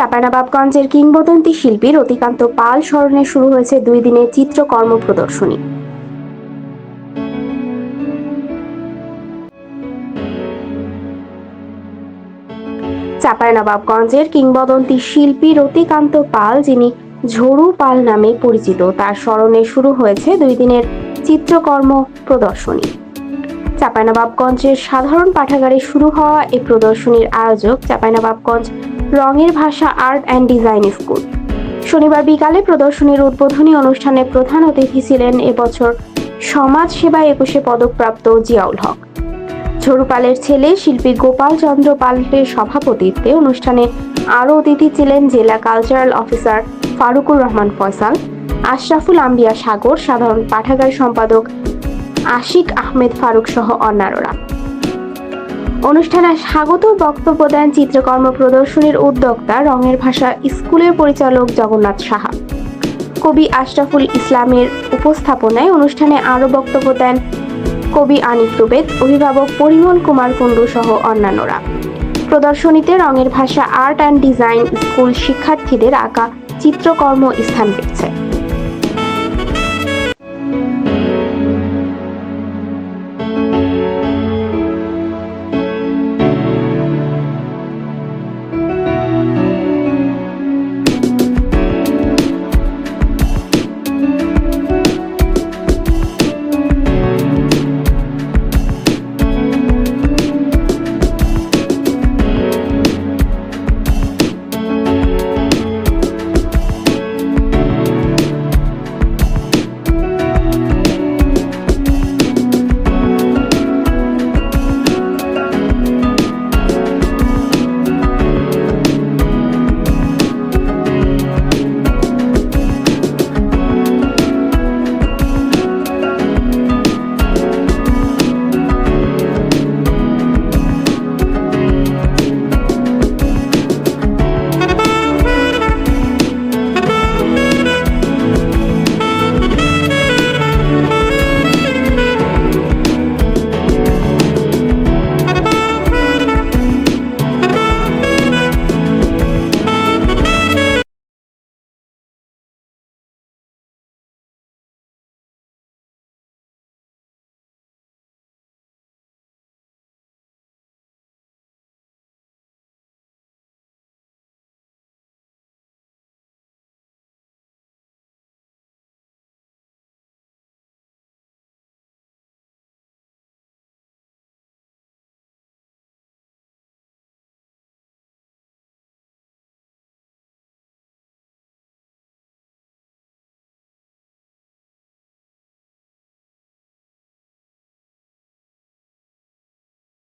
চাঁপাইনবাবগঞ্জের কিংবদন্তি শিল্পী রতিকান্ত পাল স্মরণে শুরু হয়েছে দুই দিনের চিত্রকর্ম প্রদর্শনী। চাঁপাইনবাবগঞ্জের কিংবদন্তি শিল্পী রতিকান্ত পাল, যিনি ঝরু পাল নামে পরিচিত, তার স্মরণে শুরু হয়েছে দুই দিনের চিত্রকর্ম প্রদর্শনী। চাঁপাইনবাবগঞ্জের সাধারণ পাঠাগারে শুরু হওয়া এই প্রদর্শনীর আয়োজক চাঁপাইনবাবগঞ্জ রঙের ভাষা আর্ট অ্যান্ড ডিজাইন স্কুল। শনিবার বিকালে প্রদর্শনীর উদ্বোধনী অনুষ্ঠানে প্রধান অতিথি ছিলেন এবছর সমাজ সেবায় একুশে পদকপ্রাপ্ত জিয়াউল হক। ঝরুপালের ছেলে শিল্পী গোপাল চন্দ্র পালের সভাপতিত্বে অনুষ্ঠানে আরও অতিথি ছিলেন জেলা কালচারাল অফিসার ফারুকুর রহমান ফয়সাল, আশরাফুল আম্বিয়া সাগর, সাধারণ পাঠাগার সম্পাদক আশিক আহমেদ ফারুক সহ অন্যান্যরা। অনুষ্ঠানে স্বাগত বক্তব্য দেন চিত্রকর্ম প্রদর্শনীর উদ্যোক্তা, রঙের ভাষা স্কুলের পরিচালক জগন্নাথ সাহা। কবি আশরাফুল ইসলামের উপস্থাপনায় অনুষ্ঠানে আরও বক্তব্য দেন কবি আনিফ রুবেদ, অভিভাবক পরিমল কুমার কুণ্ডু সহ অন্যান্যরা। প্রদর্শনীতে রঙের ভাষা আর্ট অ্যান্ড ডিজাইন স্কুল শিক্ষার্থীদের আঁকা চিত্রকর্ম স্থান পেয়েছে।